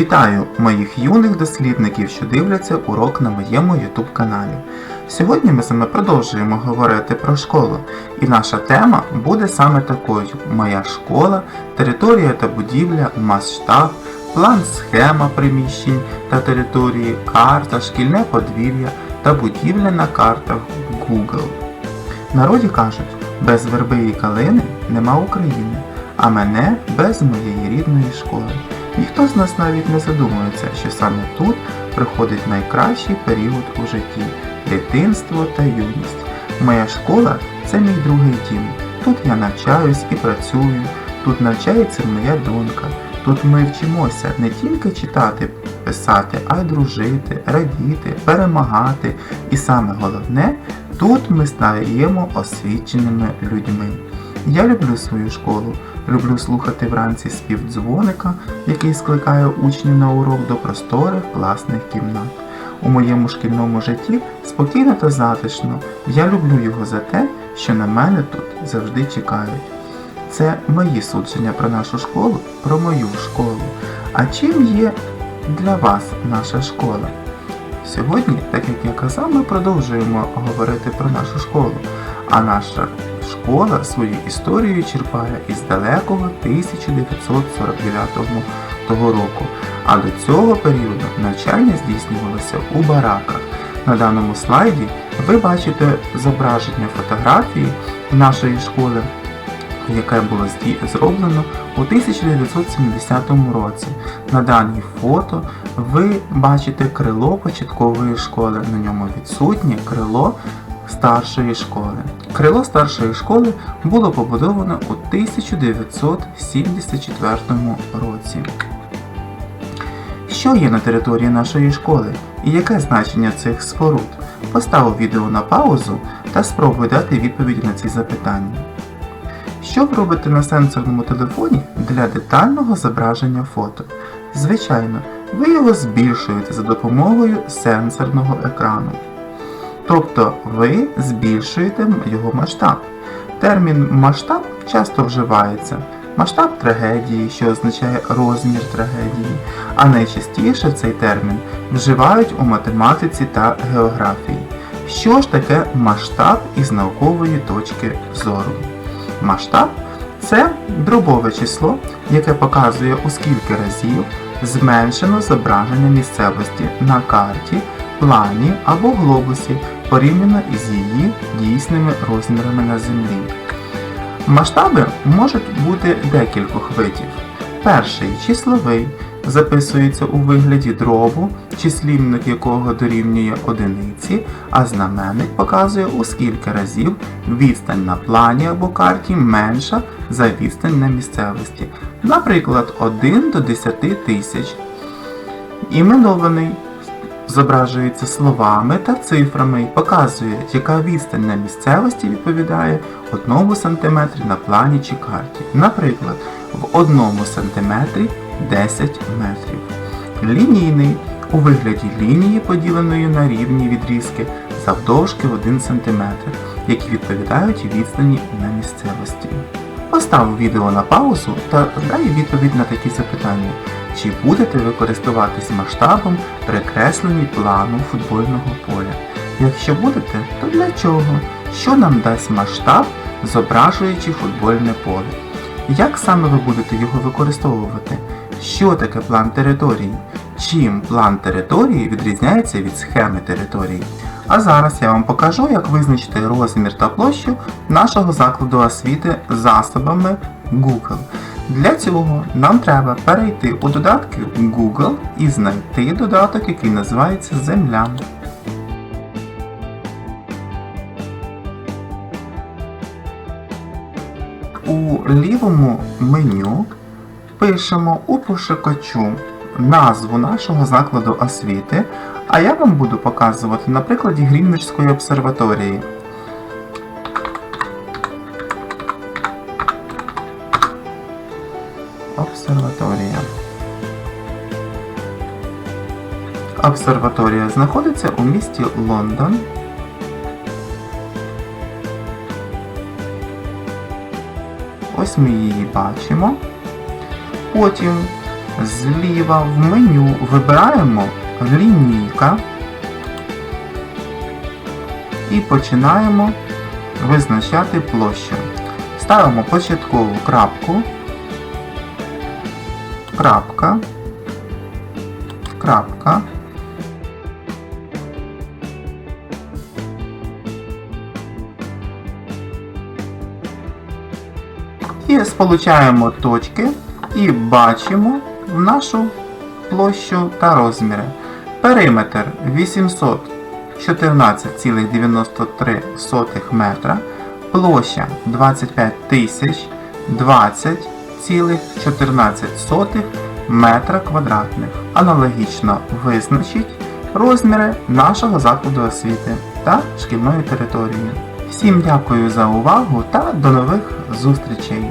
Вітаю моїх юних дослідників, що дивляться урок на моєму YouTube каналі. Сьогодні ми з вами продовжуємо говорити про школу, і наша тема буде саме такою: Моя школа, територія та будівля, масштаб, план схема приміщень та території, карта, шкільне подвір'я та будівля на картах Google. Народі кажуть, без верби і калини нема України, а мене без моєї рідної школи. Ніхто з нас навіть не задумується, що саме тут приходить найкращий період у житті дитинство та юність. Моя школа це мій другий дім. Тут я навчаюсь і працюю, тут навчається моя донька. Тут ми вчимося не тільки читати, писати, а й дружити, радіти, перемагати. І саме головне, тут ми стаємо освіченими людьми. Я люблю свою школу, люблю слухати вранці спів дзвоника, який скликає учнів на урок до просторих класних кімнат. У моєму шкільному житті спокійно та затишно. Я люблю його за те, що на мене тут завжди чекають. Це мої судження про нашу школу, про мою школу. А чим є для вас наша школа? Сьогодні, так як я казав, ми продовжуємо говорити про нашу школу. А наша школа свою історію черпає із далекого 1949 того року. А до цього періоду навчання здійснювалося у бараках. На даному слайді ви бачите зображення фотографії нашої школи, яке було зроблено у 1970 році. На даній фото ви бачите крило початкової школи. На ньому відсутнє крило старшої школи. Крило старшої школи було побудовано у 1974 році. Що є на території нашої школи і яке значення цих споруд? Постав відео на паузу та спробуй дати відповіді на ці запитання. Що ви робите на сенсорному телефоні для детального зображення фото? Звичайно, ви його збільшуєте за допомогою сенсорного екрану. Тобто ви збільшуєте його масштаб. Термін масштаб часто вживається. Масштаб трагедії, що означає розмір трагедії, а найчастіше цей термін вживають у математиці та географії. Що ж таке масштаб із наукової точки зору? Масштаб це дробове число, яке показує у скільки разів зменшено зображення місцевості на карті, плані або глобусі порівняно із її дійсними розмірами на землі. Масштаби можуть бути декількох видів. Перший числовий записується у вигляді дробу, числівник якого дорівнює одиниці, а знаменник показує у скільки разів відстань на плані або карті менша за відстань на місцевості. Наприклад, 1 до 10 тисяч. Іменований зображується словами та цифрами і показує, яка відстань на місцевості відповідає 1 см на плані чи карті. Наприклад, в 1 см 10 метрів. Лінійний у вигляді лінії, поділеної на рівні відрізки завдовжки 1 см, які відповідають відстані на місцевості. Постав відео на паузу та дай відповідь на такі запитання. Чи будете ви користуватись масштабом при кресленні плану футбольного поля? Якщо будете, то для чого? Що нам дасть масштаб, зображуючи футбольне поле? Як саме ви будете його використовувати? Що таке план території? Чим план території відрізняється від схеми території? А зараз я вам покажу, як визначити розмір та площу нашого закладу освіти засобами Google. Для цього нам треба перейти у додатки Google і знайти додаток, який називається Земля. У лівому меню пишемо у пошукачу назву нашого закладу освіти, а я вам буду показувати на прикладі Грінвічської обсерваторії. Обсерваторія. Обсерваторія знаходиться у місті Лондон. Ось ми її бачимо. Потім Зліва в меню вибираємо лінійка і починаємо визначати площу. Ставимо початкову крапку, крапка, крапка. І сполучаємо точки і бачимо нашу площу та розміри. Периметр 814,93 метра, площа 25 тисяч 20,14 метра квадратних. Аналогічно визначіть розміри нашого закладу освіти та шкільної території. Всім дякую за увагу та до нових зустрічей!